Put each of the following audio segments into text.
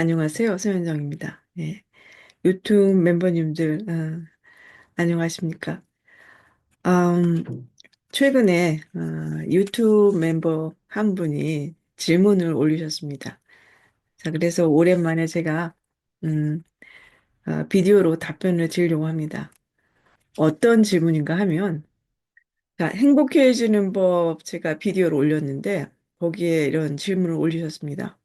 안녕하세요. 소현정입니다. 예. 유튜브 멤버님들, 아, 안녕하십니까? 음, 최근에 아, 유튜브 멤버 한 분이 질문을 올리셨습니다. 자, 그래서 오랜만에 제가 음, 아, 비디오로 답변을 드리려고 합니다. 어떤 질문인가 하면, 자, 행복해지는 법 제가 비디오를 올렸는데, 거기에 이런 질문을 올리셨습니다.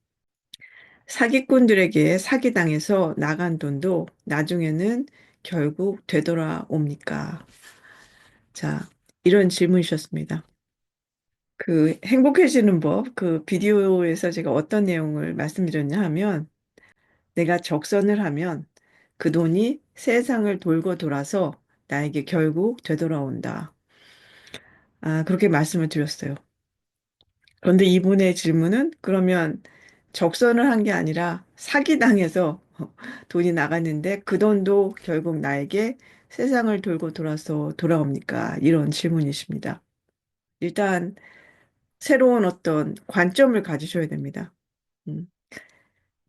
사기꾼들에게 사기당해서 나간 돈도 나중에는 결국 되돌아옵니까? 자, 이런 질문이셨습니다. 그 행복해지는 법, 그 비디오에서 제가 어떤 내용을 말씀드렸냐 하면 내가 적선을 하면 그 돈이 세상을 돌고 돌아서 나에게 결국 되돌아온다. 아, 그렇게 말씀을 드렸어요. 그런데 이분의 질문은 그러면 적선을 한 게 아니라 사기당해서 돈이 나갔는데 그 돈도 결국 나에게 세상을 돌고 돌아서 돌아옵니까? 이런 질문이십니다. 일단 새로운 어떤 관점을 가지셔야 됩니다. 음,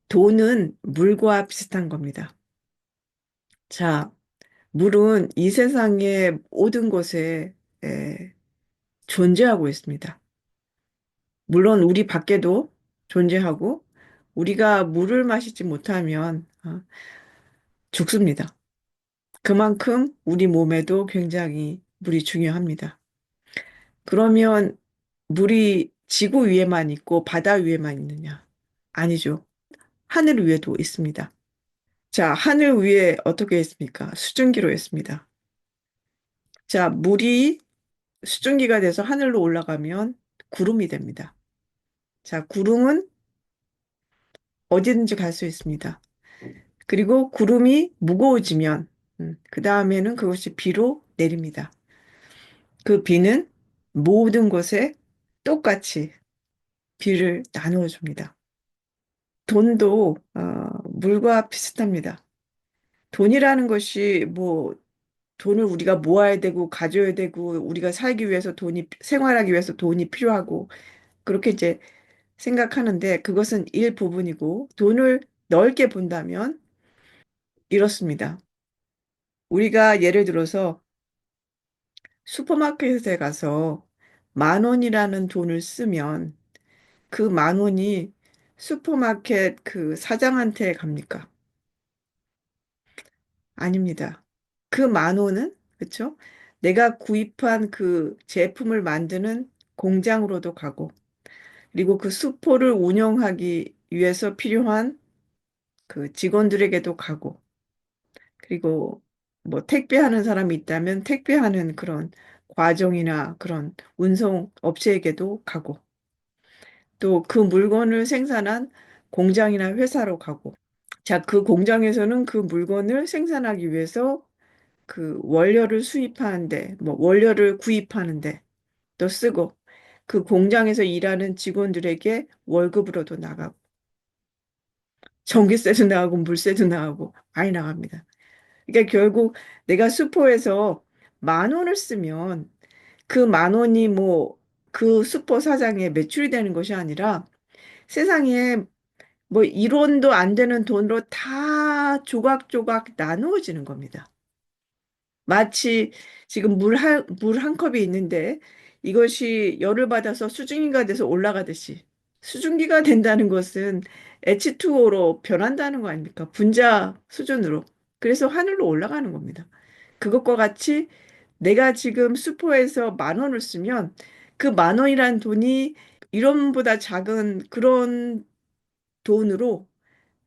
돈은 물과 비슷한 겁니다. 자, 물은 이 세상의 모든 곳에 에, 존재하고 있습니다. 물론 우리 밖에도 존재하고 우리가 물을 마시지 못하면 어, 죽습니다. 그만큼 우리 몸에도 굉장히 물이 중요합니다. 그러면 물이 지구 위에만 있고 바다 위에만 있느냐? 아니죠. 하늘 위에도 있습니다. 자, 하늘 위에 어떻게 있습니까? 수증기로 있습니다. 자, 물이 수증기가 돼서 하늘로 올라가면 구름이 됩니다. 자, 구름은 어디든지 갈 수 있습니다. 그리고 구름이 무거워지면 음, 그 다음에는 그것이 비로 내립니다. 그 비는 모든 곳에 똑같이 비를 나누어 줍니다. 돈도 어, 물과 비슷합니다. 돈이라는 것이 뭐 돈을 우리가 모아야 되고 가져야 되고 우리가 살기 위해서 돈이 생활하기 위해서 돈이 필요하고 그렇게 이제 생각하는데 그것은 일부분이고 돈을 넓게 본다면 이렇습니다. 우리가 예를 들어서 슈퍼마켓에 가서 만 원이라는 돈을 쓰면 그 만 원이 슈퍼마켓 그 사장한테 갑니까? 아닙니다. 그 만 원은, 그쵸? 내가 구입한 그 제품을 만드는 공장으로도 가고, 그리고 그 슈퍼를 운영하기 위해서 필요한 그 직원들에게도 가고, 그리고 뭐 택배하는 사람이 있다면 택배하는 그런 과정이나 그런 운송 업체에게도 가고, 또 그 물건을 생산한 공장이나 회사로 가고, 자, 그 공장에서는 그 물건을 생산하기 위해서 그 원료를 수입하는데, 뭐 원료를 구입하는데 또 쓰고, 그 공장에서 일하는 직원들에게 월급으로도 나가고, 전기세도 나가고, 물세도 나가고, 많이 나갑니다. 그러니까 결국 내가 슈퍼에서 만 원을 쓰면 그 만 원이 뭐그 슈퍼 사장의 매출이 되는 것이 아니라 세상에 뭐 1원도 안 되는 돈으로 다 조각조각 나누어지는 겁니다. 마치 지금 물 한, 물 한 컵이 있는데 이것이 열을 받아서 수증기가 돼서 올라가듯이 수증기가 된다는 것은 H2O로 변한다는 거 아닙니까? 분자 수준으로. 그래서 하늘로 올라가는 겁니다. 그것과 같이 내가 지금 슈퍼에서 만 원을 쓰면 그 만 원이란 돈이 1원보다 작은 그런 돈으로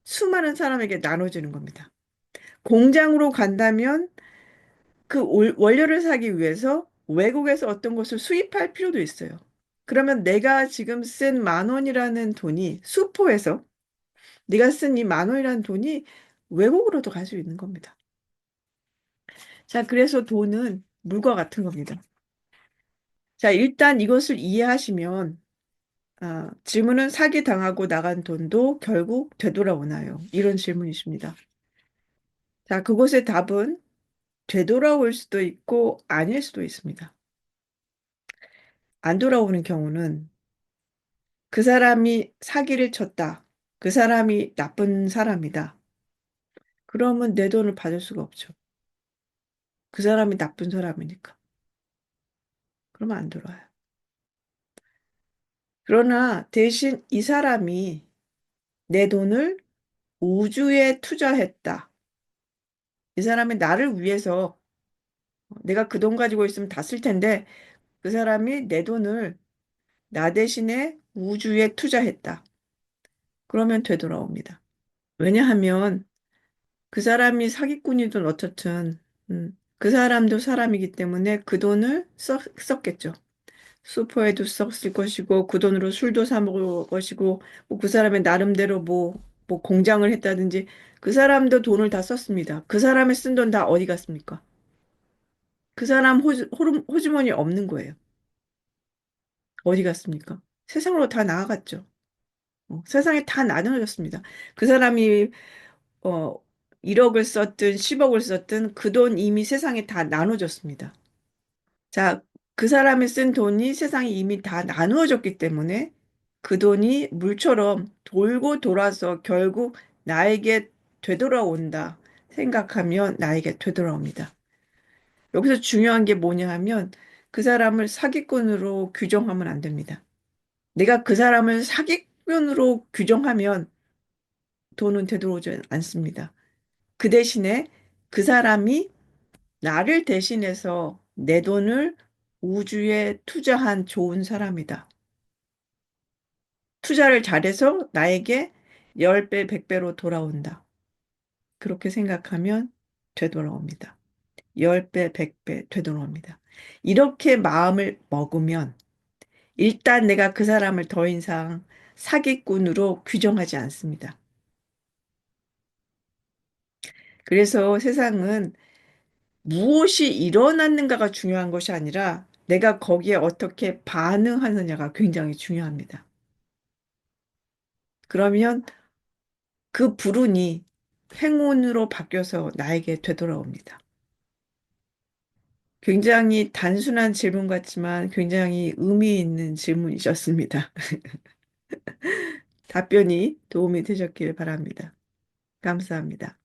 수많은 사람에게 나눠지는 겁니다. 공장으로 간다면 그 올- 원료를 사기 위해서 외국에서 어떤 것을 수입할 필요도 있어요. 그러면 내가 지금 쓴 만 원이라는 돈이 수포에서 네가 쓴 이 만 원이라는 돈이 외국으로도 갈 수 있는 겁니다. 자, 그래서 돈은 물과 같은 겁니다. 자, 일단 이것을 이해하시면 아, 질문은 사기 당하고 나간 돈도 결국 되돌아오나요? 이런 질문이십니다. 자, 그것의 답은 되돌아올 수도 있고 아닐 수도 있습니다. 안 돌아오는 경우는 그 사람이 사기를 쳤다. 그 사람이 나쁜 사람이다. 그러면 내 돈을 받을 수가 없죠. 그 사람이 나쁜 사람이니까. 그러면 안 들어와요. 그러나 대신 이 사람이 내 돈을 우주에 투자했다. 이 사람이 나를 위해서 내가 그 돈 가지고 있으면 다 쓸 텐데 그 사람이 내 돈을 나 대신에 우주에 투자했다. 그러면 되돌아옵니다. 왜냐하면 그 사람이 사기꾼이든 어떻든 음, 그 사람도 사람이기 때문에 그 돈을 썼, 썼겠죠. 슈퍼에도 썼을 것이고 그 돈으로 술도 사 먹을 것이고 뭐 그 사람의 나름대로 뭐, 뭐 공장을 했다든지 그 사람도 돈을 다 썼습니다. 그 사람이 쓴돈 다 어디 갔습니까? 그 사람 호주, 호르- 호주 머니 없는 거예요. 어디 갔습니까? 세상으로 다 나아갔죠. 어, 세상에 다 나눠졌습니다. 그 사람이 어, 1억을 썼든 10억을 썼든 그 돈 이미 세상에 다 나눠졌습니다. 자, 그 사람이 쓴 돈이 세상에 이미 다 나누어졌기 때문에 그 돈이 물처럼 돌고 돌아서 결국 나에게 되돌아온다 생각하면 나에게 되돌아옵니다. 여기서 중요한 게 뭐냐 하면 그 사람을 사기꾼으로 규정하면 안 됩니다. 내가 그 사람을 사기꾼으로 규정하면 돈은 되돌아오지 않습니다. 그 대신에 그 사람이 나를 대신해서 내 돈을 우주에 투자한 좋은 사람이다. 투자를 잘해서 나에게 10배, 100배로 돌아온다. 그렇게 생각하면 되돌아옵니다. 10배, 100배 되돌아옵니다. 이렇게 마음을 먹으면 일단 내가 그 사람을 더 이상 사기꾼으로 규정하지 않습니다. 그래서 세상은 무엇이 일어났는가가 중요한 것이 아니라 내가 거기에 어떻게 반응하느냐가 굉장히 중요합니다. 그러면 그 불운이 행운으로 바뀌어서 나에게 되돌아옵니다. 굉장히 단순한 질문 같지만 굉장히 의미 있는 질문이셨습니다. 답변이 도움이 되셨길 바랍니다. 감사합니다.